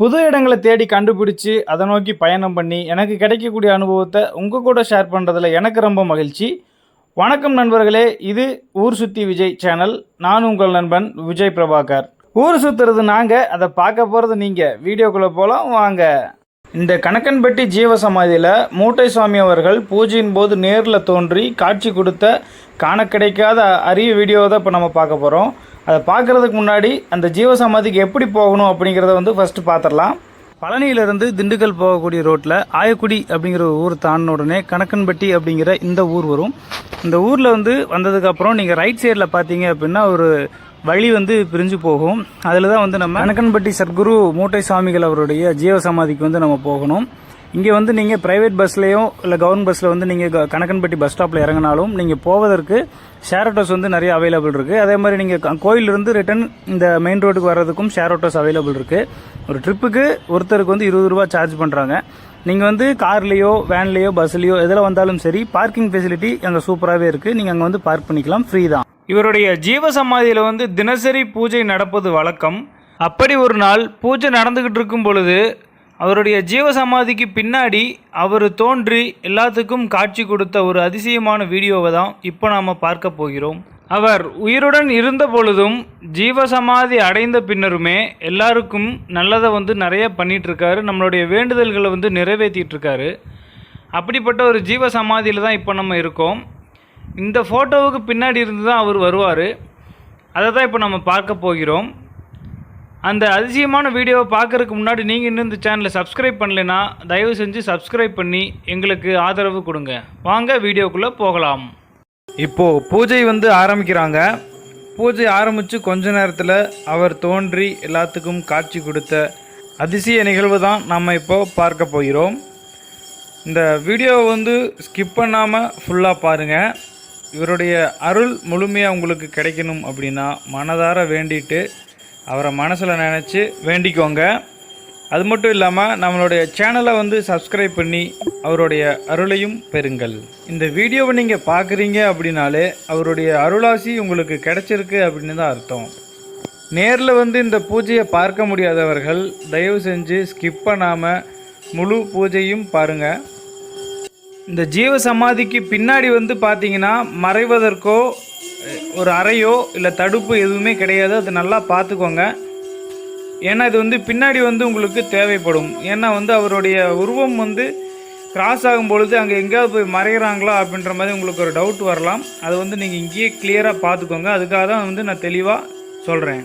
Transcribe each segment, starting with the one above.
புது இடங்களை தேடி கண்டுபிடிச்சு அதை நோக்கி பயணம் பண்ணி எனக்கு கிடைக்கக்கூடிய அனுபவத்தை உங்கள் கூட ஷேர் பண்ணுறதுல எனக்கு ரொம்ப மகிழ்ச்சி. வணக்கம் நண்பர்களே இது ஊர் சுற்றி விஜய் சேனல் நான் உங்கள் நண்பன் விஜய் பிரபாகர். ஊர் சுற்றுறது நாங்கள் அதை பார்க்க போகிறது நீங்கள் வீடியோக்குள்ளே போகலாம் வாங்க. இந்த கணக்கன்பட்டி ஜீவசமாதியில் மூட்டை சுவாமி அவர்கள் பூஜையின் போது நேரில் தோன்றி காட்சி கொடுத்த காண கிடைக்காத அரிய வீடியோவை தான் இப்போ நம்ம பார்க்க போகிறோம் அதை பார்க்குறதுக்கு முன்னாடி அந்த ஜீவசமாதிக்கு எப்படி போகணும் அப்படிங்கிறத வந்து ஃபஸ்ட்டு பார்த்துடலாம் பழனியிலிருந்து திண்டுக்கல் போகக்கூடிய ரோட்டில் ஆயக்குடி அப்படிங்கிற ஒரு ஊர் தாண்டின உடனே கணக்கன்பட்டி அப்படிங்கிற இந்த ஊர் வரும். இந்த ஊரில் வந்து வந்ததுக்கப்புறம் நீங்கள் ரைட் சைடில் பார்த்தீங்க அப்படின்னா ஒரு வழி வந்து பிரிஞ்சு போகும். அதில் தான் வந்து நம்ம கணக்கன்பட்டி சத்குரு மூட்டை சுவாமிகள் அவருடைய ஜீவ சமாதிக்கு வந்து நம்ம போகணும். இங்கே வந்து நீங்கள் ப்ரைவேட் பஸ்லேயும் இல்லை கவர்மெண்ட் பஸ்ஸில் வந்து நீங்கள் கணக்கன்பட்டி பஸ் ஸ்டாப்பில் இறங்கினாலும் நீங்கள் போவதற்கு ஷேர் ஆட்டோஸ் வந்து நிறைய அவைலபிள் இருக்குது அதே மாதிரி நீங்கள் கோயிலிருந்து ரிட்டன் இந்த மெயின் ரோடுக்கு வர்றதுக்கும் ஷேர் ஆட்டோஸ் அவைலபிள் இருக்குது ஒரு ட்ரிப்புக்கு ஒருத்தருக்கு வந்து இருபது ரூபா சார்ஜ் பண்ணுறாங்க நீங்கள் வந்து கார்லேயோ வேன்லேயோ பஸ்லேயோ எதில் வந்தாலும் சரி பார்க்கிங் ஃபெசிலிட்டி அங்கே சூப்பராகவே இருக்குது நீங்கள் அங்கே வந்து பார்க் பண்ணிக்கலாம். ஃப்ரீ தான். இவருடைய ஜீவ சமாதியில் வந்து தினசரி பூஜை நடப்பது வழக்கம். அப்படி ஒரு நாள் பூஜை நடந்துகிட்டு இருக்கும் பொழுது அவருடைய ஜீவ சமாதிக்கு பின்னாடி அவர் தோன்றி எல்லாத்துக்கும் காட்சி கொடுத்த ஒரு அதிசயமான வீடியோவை தான் இப்போ நாம் பார்க்க போகிறோம். அவர் உயிருடன் இருந்த பொழுதும் ஜீவசமாதி அடைந்த பின்னருமே எல்லாருக்கும் நல்லதை வந்து நிறைய பண்ணிகிட்ருக்காரு இருக்காரு நம்மளுடைய வேண்டுதல்களை வந்து நிறைவேற்றிட்டுருக்காரு. அப்படிப்பட்ட ஒரு ஜீவ சமாதியில் தான் இப்போ நம்ம இருக்கோம். இந்த ஃபோட்டோவுக்கு பின்னாடி இருந்து தான் அவர் வருவார். அதை தான் இப்போ நம்ம பார்க்க போகிறோம். அந்த அதிசயமான வீடியோவை பார்க்கறதுக்கு முன்னாடி நீங்கள் இன்னும் இந்த சேனலை சப்ஸ்கிரைப் பண்ணலைன்னா தயவு செஞ்சு சப்ஸ்கிரைப் பண்ணி எங்களுக்கு ஆதரவு கொடுங்க. வாங்க வீடியோக்குள்ளே போகலாம். இப்போது பூஜை வந்து ஆரம்பிக்கிறாங்க. பூஜை ஆரம்பித்து கொஞ்ச நேரத்தில் அவர் தோன்றி எல்லாத்துக்கும் காட்சி கொடுத்த அதிசய நிகழ்வு தான் நம்ம இப்போ பார்க்க போகிறோம். இந்த வீடியோவை வந்து ஸ்கிப் பண்ணாமல் ஃபுல்லாக பாருங்கள் இவருடைய அருள் முழுமையாக உங்களுக்கு கிடைக்கணும் அப்படின்னா மனதார வேண்டிட்டு அவரை மனசில் நினச்சி வேண்டிக்கோங்க. அது மட்டும் இல்லாமல் நம்மளுடைய சேனலை வந்து சப்ஸ்கிரைப் பண்ணி அவருடைய அருளையும் பெறுங்கள். இந்த வீடியோவை நீங்கள் பார்க்குறீங்க அப்படின்னாலே அவருடைய அருளாசி உங்களுக்கு கிடைச்சிருக்கு அப்படின்னு தான் அர்த்தம். நேரில் வந்து இந்த பூஜையை பார்க்க முடியாதவர்கள் தயவு செஞ்சு ஸ்கிப் பண்ணாமல் முழு பூஜையும் பாருங்கள் இந்த ஜீவ சமாதிக்கு பின்னாடி வந்து பார்த்தீங்கன்னா மறைவதற்கோ ஒரு அறையோ இல்லை தடுப்பு எதுவுமே கிடையாது. அது நல்லா பார்த்துக்கோங்க. ஏன்னா இது வந்து பின்னாடி வந்து உங்களுக்கு தேவைப்படும். ஏன்னா வந்து அவருடைய உருவம் வந்து கிராஸ் ஆகும் பொழுது அங்கே எங்கேயாவது போய் மறைகிறாங்களா அப்படின்ற மாதிரி உங்களுக்கு ஒரு டவுட் வரலாம். அதை வந்து நீங்கள் இங்கேயே கிளியராக பார்த்துக்கோங்க. அதுக்காக தான் வந்து நான் தெளிவாக சொல்கிறேன்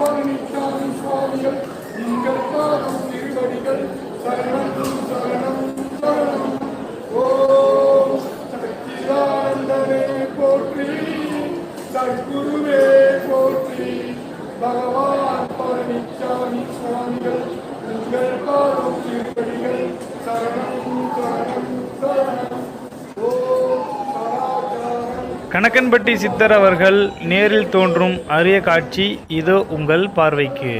പരിണിച്ചാലും സ്വാമികൾ സർവം கணக்கன்பட்டி சித்தர் அவர்கள் நேரில் தோன்றும் அரிய காட்சி இதோ உங்கள் பார்வைக்கு.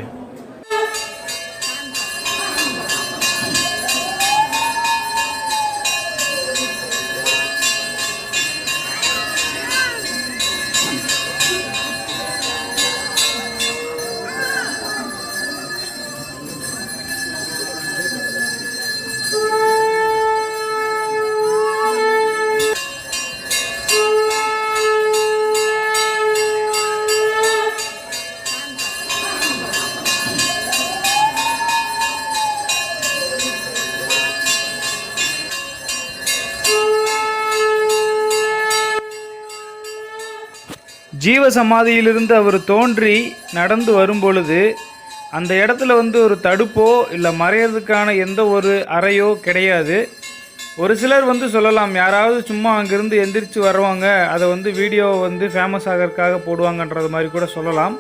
ஜீவ சமாதியிலிருந்து அவர் தோன்றி நடந்து வரும்பொழுது அந்த இடத்துல வந்து ஒரு தடுப்போ இல்லை மறையிறதுக்கான எந்த ஒரு அறையோ கிடையாது. ஒரு சிலர் வந்து சொல்லலாம் யாராவது சும்மா அங்கேருந்து எந்திரிச்சு வருவாங்க அதை வந்து வீடியோ வந்து ஃபேமஸ் ஆகிறதுக்காக போடுவாங்கன்றது மாதிரி கூட சொல்லலாம்.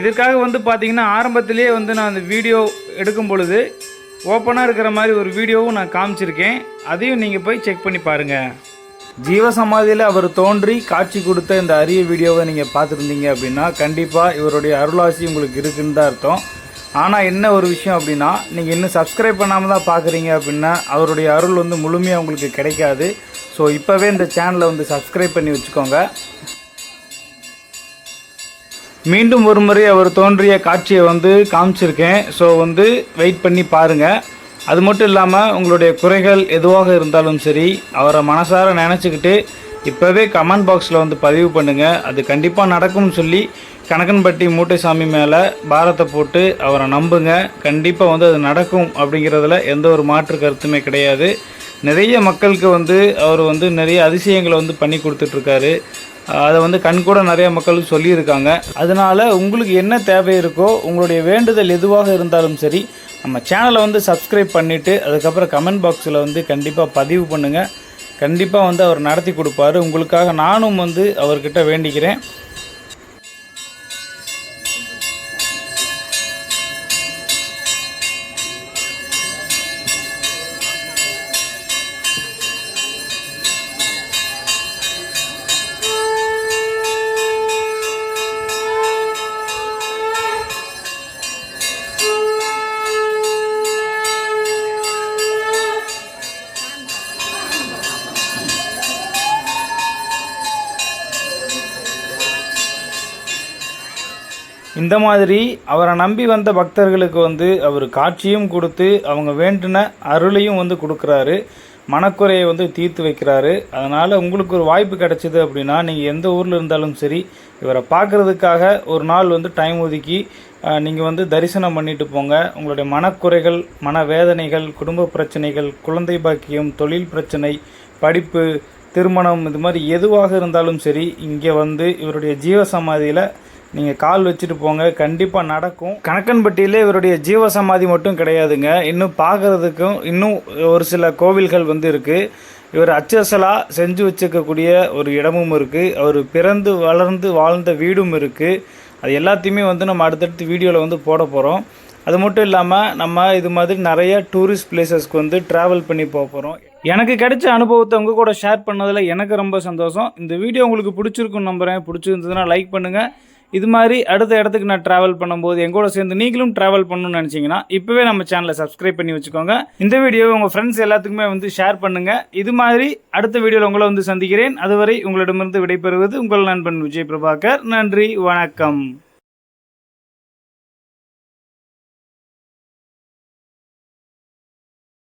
இதற்காக வந்து பார்த்திங்கன்னா ஆரம்பத்திலேயே வந்து நான் அந்த வீடியோ எடுக்கும் பொழுது ஓப்பனாக இருக்கிற மாதிரி ஒரு வீடியோவும் நான் காமிச்சிருக்கேன். அதையும் நீங்கள் போய் செக் பண்ணி பாருங்கள் ஜீவசமாதியில் அவர் தோன்றி காட்சி கொடுத்த இந்த அரிய வீடியோவை நீங்கள் பார்த்துருந்தீங்க அப்படின்னா கண்டிப்பாக இவருடைய அருளாசி உங்களுக்கு இருக்குன்னு தான் அர்த்தம். ஆனால் என்ன ஒரு விஷயம் அப்படின்னா நீங்கள் இன்னும் சப்ஸ்கிரைப் பண்ணாமல் தான் பார்க்குறீங்க அப்படின்னா அவருடைய அருள் வந்து முழுமையாக உங்களுக்கு கிடைக்காது. ஸோ இப்போவே இந்த சேனலை வந்து சப்ஸ்கிரைப் பண்ணி வச்சுக்கோங்க. மீண்டும் ஒரு முறை அவர் தோன்றிய காட்சியை வந்து காமிச்சிருக்கேன். ஸோ வந்து வெயிட் பண்ணி பாருங்கள் அது மட்டும் இல்லாமல் உங்களுடைய குறைகள் எதுவாக இருந்தாலும் சரி அவரை மனசார நினச்சிக்கிட்டு இப்போவே கமெண்ட் பாக்ஸில் வந்து பதிவு பண்ணுங்கள் அது கண்டிப்பாக நடக்கும்னு சொல்லி கணக்கன்பட்டி மூட்டைசாமி மேலே பாரத்தை போட்டு அவரை நம்புங்க. கண்டிப்பாக வந்து அது நடக்கும் அப்படிங்கிறதுல எந்த ஒரு மாற்று கருத்துமே கிடையாது. நிறைய மக்களுக்கு வந்து அவர் வந்து நிறைய அதிசயங்களை வந்து பண்ணி கொடுத்துட்ருக்காரு. அதை வந்து கண்கூட நிறைய மக்களுக்கு சொல்லியிருக்காங்க. அதனால உங்களுக்கு என்ன தேவை இருக்கோ உங்களுடைய வேண்டுதல் எதுவாக இருந்தாலும் சரி நம்ம சேனலை வந்து சப்ஸ்கிரைப் பண்ணிவிட்டு அதுக்கப்புறம் கமெண்ட் பாக்ஸில் வந்து கண்டிப்பாக பதிவு பண்ணுங்கள் கண்டிப்பாக வந்து அவர் நடத்தி கொடுப்பாரு. உங்களுக்காக நானும் வந்து அவர்கிட்ட வேண்டிக்கிறேன். இந்த மாதிரி அவரை நம்பி வந்த பக்தர்களுக்கு வந்து அவர் காட்சியும் கொடுத்து அவங்க வேண்டின அருளையும் வந்து கொடுக்குறாரு. மனக்குறையை வந்து தீர்த்து வைக்கிறாரு. அதனால் உங்களுக்கு ஒரு வாய்ப்பு கிடைச்சிது அப்படின்னா நீங்கள் எந்த ஊரில் இருந்தாலும் சரி இவரை பார்க்குறதுக்காக ஒரு நாள் வந்து டைம் ஒதுக்கி நீங்கள் வந்து தரிசனம் பண்ணிட்டு போங்க. உங்களுடைய மனக்குறைகள் மனவேதனைகள் குடும்ப பிரச்சனைகள் குழந்தை பாக்கியம் தொழில் பிரச்சனை படிப்பு திருமணம் இது மாதிரி எதுவாக இருந்தாலும் சரி இங்கே வந்து இவருடைய ஜீவசமாதியில் நீங்கள் கால் வச்சுட்டு போங்க. கண்டிப்பாக நடக்கும். கணக்கன்பட்டியிலே இவருடைய ஜீவசமாதி மட்டும் கிடையாதுங்க. இன்னும் பார்க்குறதுக்கும் இன்னும் ஒரு சில கோவில்கள் வந்து இருக்குது இவர் அச்சசலாக செஞ்சு வச்சுக்கக்கூடிய ஒரு இடமும் இருக்குது அவர் பிறந்து வளர்ந்து வாழ்ந்த வீடும் இருக்குது அது எல்லாத்தையுமே வந்து நம்ம அடுத்தடுத்து வீடியோவில் வந்து போட போகிறோம் அது மட்டும் இல்லாமல் நம்ம இது மாதிரி நிறைய டூரிஸ்ட் பிளேசஸ்க்கு வந்து ட்ராவல் பண்ணி போக போகிறோம் எனக்கு கிடைச்ச அனுபவத்தை உங்கள் கூட ஷேர் பண்ணதில் எனக்கு ரொம்ப சந்தோஷம். இந்த வீடியோ உங்களுக்கு பிடிச்சிருக்குன்னு நம்புகிறேன் பிடிச்சிருந்ததுன்னா லைக் பண்ணுங்கள் இது மாதிரி அடுத்த இடத்துக்கு நான் ட்ராவல் பண்ணும்போது எங்கூட சேர்ந்து நீங்களும் ட்ராவல் பண்ணணும்னு நினச்சிங்கன்னா இப்போவே நம்ம சேனலை சப்ஸ்கிரைப் பண்ணி வச்சுக்கோங்க. இந்த வீடியோவை உங்கள் ஃப்ரெண்ட்ஸ் எல்லாத்துக்குமே வந்து ஷேர் பண்ணுங்கள் இது மாதிரி அடுத்த வீடியோவில் உங்களை வந்து சந்திக்கிறேன். அதுவரை உங்களிடமிருந்து விடைபெறுவது உங்கள் நண்பன் விஜய் பிரபாகர். நன்றி வணக்கம்.